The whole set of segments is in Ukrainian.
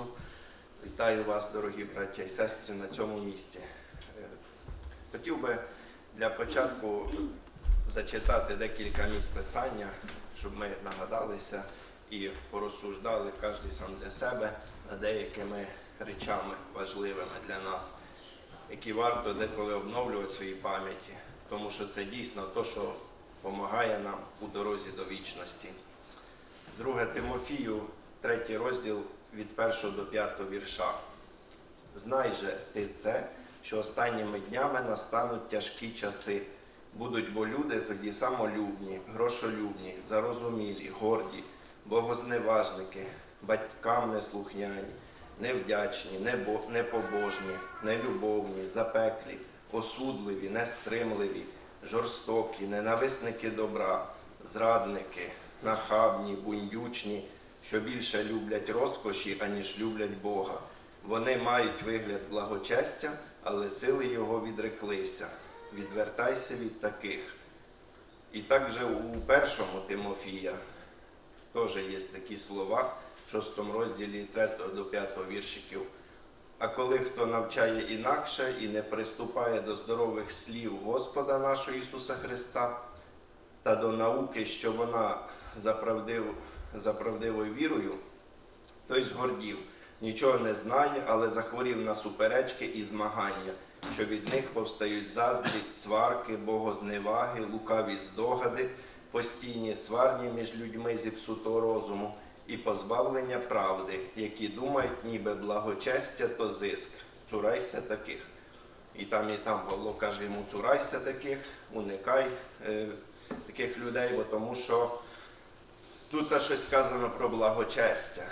Господу. Вітаю вас, дорогі браття і сестри, на цьому місці. Е, Хотів би для початку зачитати декілька місць писання, щоб ми нагадалися і порозсуждали кожен сам для себе над деякими речами важливими для нас, які варто деколи обновлювати в своїй пам'яті, тому що це дійсно те, що допомагає нам у дорозі до вічності. Друге Тимофію, третій розділ від 1 до 5 вірша. Знай же ти це, що останніми днями настануть тяжкі часи. Будуть бо люди тоді самолюбні, грошолюбні, зарозумілі, горді, богозневажники, батькам неслухняні, невдячні, небо- непобожні, нелюбовні, запеклі, осудливі, нестримливі, жорстокі, ненависники добра, зрадники, нахабні, бундючні, що більше люблять розкоші, аніж люблять Бога. Вони мають вигляд благочестя, але сили його відреклися. Відвертайся від таких. І так же у першому Тимофія теж є такі слова в шостому розділі 3 до 5 віршиків. А коли хто навчає інакше і не приступає до здорових слів Господа нашого Ісуса Христа та до науки, що вона за, правдив, за правдивою вірою, той згордів, нічого не знає, але захворів на суперечки і змагання, що від них повстають заздрість, сварки, богозневаги, лукаві здогади, постійні сварні між людьми зіпсутого розуму і позбавлення правди, які думають, ніби благочестя то зиск. Цурайся таких. І там, і там Павло каже йому, цурайся таких, уникай е, таких людей, бо тому що тут щось сказано про благочестя.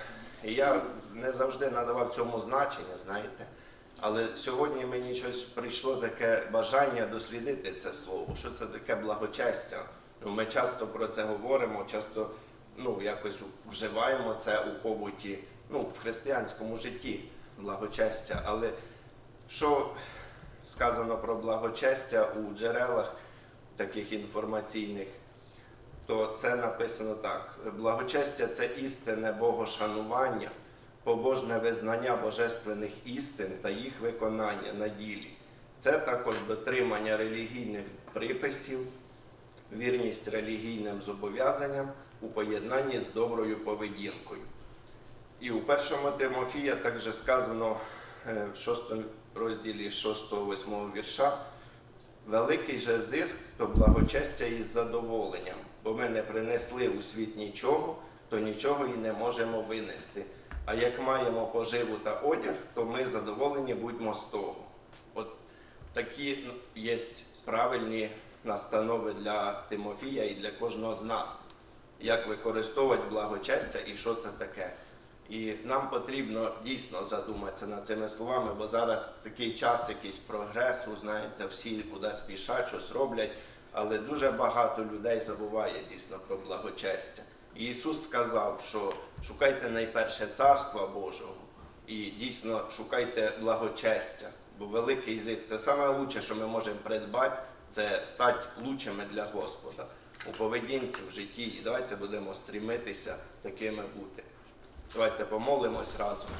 І я не завжди надавав цьому значення, знаєте. Але сьогодні мені щось прийшло таке бажання дослідити це слово, що це таке благочестя. Ну, ми часто про це говоримо, часто ну, якось вживаємо це у побуті, ну, в християнському житті благочестя. Але що сказано про благочестя у джерелах таких інформаційних, то це написано так: благочестя це істинне богошанування, побожне визнання божественних істин та їх виконання на ділі. Це також дотримання релігійних приписів, вірність релігійним зобов'язанням у поєднанні з доброю поведінкою. І у першому Тимофія також сказано е, в 6 розділі 6-8 вірша. Великий же зиск то благочестя із задоволенням, бо ми не принесли у світ нічого, то нічого і не можемо винести. А як маємо поживу та одяг, то ми задоволені будьмо з того. От такі є правильні настанови для Тимофія і для кожного з нас, як використовувати благочестя і що це таке. І нам потрібно дійсно задуматися над цими словами, бо зараз такий час, якийсь прогресу, знаєте, всі куди спішать, щось роблять, але дуже багато людей забуває дійсно про благочестя. Ісус сказав, що шукайте найперше царства Божого і дійсно шукайте благочестя, бо великий зиск це саме лучше, що ми можемо придбати, це стати лучшими для Господа у поведінці, в житті. І давайте будемо стрімитися такими бути. Давайте помолимось разом.